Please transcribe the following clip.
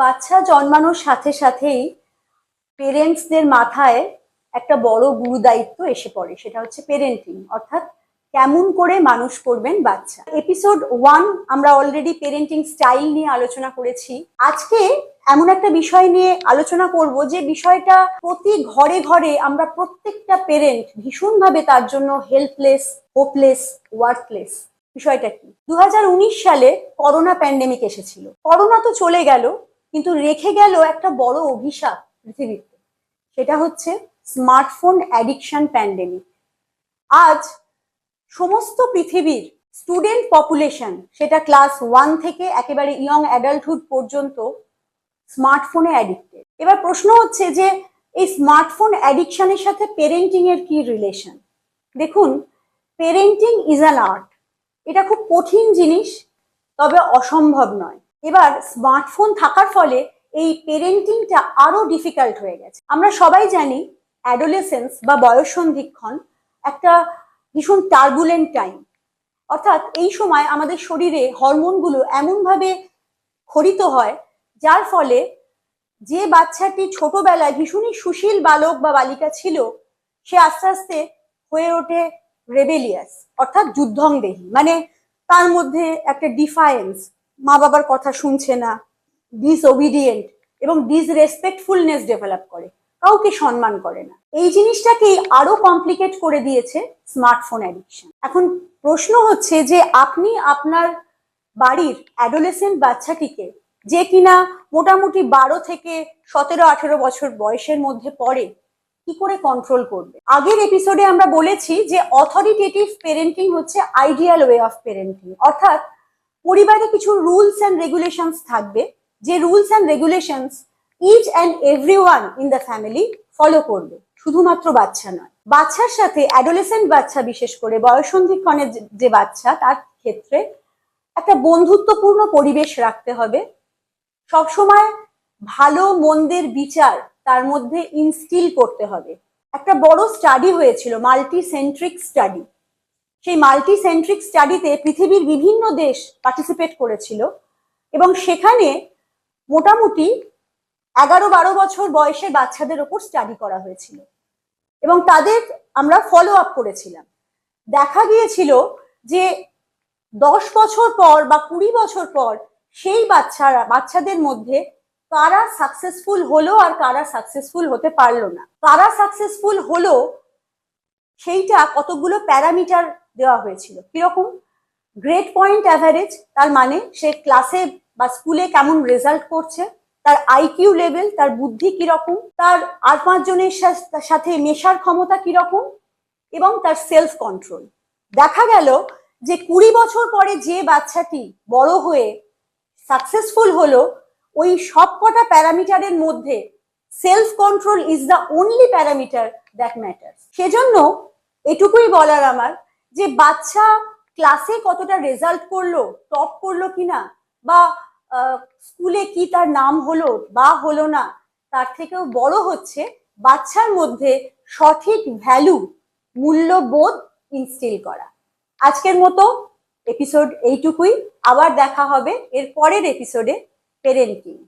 বাচ্চা জন্মানোর সাথে সাথেই পেরেন্টসদের মাথায় একটা বড় গুরু দায়িত্ব এসে পড়ে, সেটা হচ্ছে পেরেন্টিং অর্থাৎ কেমন করে মানুষ করবেন বাচ্চা। এপিসোড ওয়ান আমরা অলরেডি পেরেন্টিং স্টাইল নিয়ে আলোচনা করেছি। আজকে এমন একটা বিষয় নিয়ে আলোচনা করব যে বিষয়টা প্রতি ঘরে ঘরে আমরা প্রত্যেকটা পেরেন্ট ভীষণভাবে তার জন্য হেল্পলেস হোপলেস ওয়ার্কলেস বিষয়টা কি? দু হাজার উনিশ সালে করোনা প্যান্ডেমিক এসেছিল। করোনা তো চলে গেল কিন্তু রেখে গেল একটা বড় অভিশাপ পৃথিবীতে। সেটা হচ্ছে স্মার্টফোন অ্যাডিকশন প্যান্ডেমিক। আজ সমস্ত পৃথিবীর স্টুডেন্ট পপুলেশন, সেটা ক্লাস ওয়ান থেকে একেবারে ইয়ং অ্যাডাল্টহুড পর্যন্ত স্মার্টফোনে অ্যাডিক্টেড এবার প্রশ্ন হচ্ছে যে, এই স্মার্টফোন অ্যাডিকশনের সাথে পেরেন্টিং এর কি রিলেশন দেখুন পেরেন্টিং ইজ অ্যান আর্ট এটা খুব কঠিন জিনিস, তবে অসম্ভব নয়। এবার স্মার্টফোন থাকার ফলে এই পেরেন্টিংটা আরও ডিফিকাল্ট হয়ে গেছে। আমরা সবাই জানি অ্যাডোলেসেন্স বা বয়ঃসন্ধিক্ষণ একটা ভীষণ টার্বুলেন্ট টাইম অর্থাৎ এই সময় আমাদের শরীরে হরমোনগুলো এমনভাবে খরিত হয়, যার ফলে যে বাচ্চাটি ছোটবেলায় ভীষণই সুশীল বালক বা বালিকা ছিল, সে আস্তে আস্তে হয়ে ওঠে রেবেলিয়াস অর্থাৎ যুদ্ধংদেহী মানে তার মধ্যে একটা ডিফায়েন্স মা বাবার কথা শুনছে না ডিসওবিডিয়েন্ট এবং ডিসরেসপেক্টফুলনেস ডেভেলপ করে, কাউকে সম্মান করে না। এই জিনিসটাকেই আরও কমপ্লিকেট করে দিয়েছে স্মার্টফোন অ্যাডিকশন এখন প্রশ্ন হচ্ছে যে আপনি আপনার বাড়ির অ্যাডোলেসেন্ট বাচ্চাটিকে যে কিনা মোটামুটি বারো থেকে সতেরো, আঠেরো বছর বয়সের মধ্যে পড়ে, কি করে কন্ট্রোল করবে? আগের এপিসোডে আমরা বলেছি যে অথরিটেটিভ পেরেন্টিং হচ্ছে আইডিয়াল ওয়ে অফ পেরেন্টিং অর্থাৎ পরিবারে কিছু রুলস অ্যান্ড রেগুলেশনস থাকবে, যে rules and regulations each and every one in the family follow করবে। শুধুমাত্র বাচ্চা নয়। বাচ্চার সাথে অ্যাডোলেসেন্ট বাচ্চা, বিশেষ করে বয়সন্ধিক্ষণের যে- যে বাচ্চা, তার ক্ষেত্রে একটা বন্ধুত্বপূর্ণ পরিবেশ রাখতে হবে। সবসময় ভালো মন্দের বিচার তার মধ্যে ইনস্টিল করতে হবে। একটা বড় স্টাডি হয়েছিল মাল্টি সেন্ট্রিক স্টাডি সেই মাল্টি সেন্ট্রিক স্টাডিতে পৃথিবীর বিভিন্ন দেশ পার্টিসিপেট করেছিল এবং সেখানে মোটামুটি এগারো বারো বছর বয়সের বাচ্চাদের ওপর স্টাডি করা হয়েছিল। এবং তাদের আমরা ফলো আপ করেছিলাম। দেখা গিয়েছিল যে দশ বছর পর বা কুড়ি বছর পর সেই বাচ্চারা, বাচ্চাদের মধ্যে কারা সাকসেসফুল হলো আর কারা সাকসেসফুল হতে পারল না। কারা সাকসেসফুল হলো সেইটা কতগুলো প্যারামিটার দেওয়া হয়েছিল। কীরকম? গ্রেড পয়েন্ট অ্যাভারেজ তার মানে সে ক্লাসে বা স্কুলে কেমন রেজাল্ট করছে, তার আইকিউ লেভেল তার বুদ্ধি কীরকম, তার আর পাঁচজনের সাথে মেশার ক্ষমতা কীরকম, এবং তার সেলফ কন্ট্রোল দেখা গেল যে কুড়ি বছর পরে যে বাচ্চাটি বড় হয়ে সাকসেসফুল হলো, ওই সবকটা প্যারামিটারের মধ্যে self control is the only parameter that matter সেজন্য এটুকুই বলার আমার যে বাচ্চা ক্লাসে কতটা রেজাল্ট করল টপ করল কিনা, বা স্কুলে কি তার নাম হলো বা হলো না, তার থেকেও বড় হচ্ছে বাচ্চার মধ্যে সঠিক ভ্যালু মূল্যবোধ ইনস্টিল করা। আজকের মতো এপিসোড এইটুকুই, আবার দেখা হবে এর পরের এপিসোডে পেরেন্টিং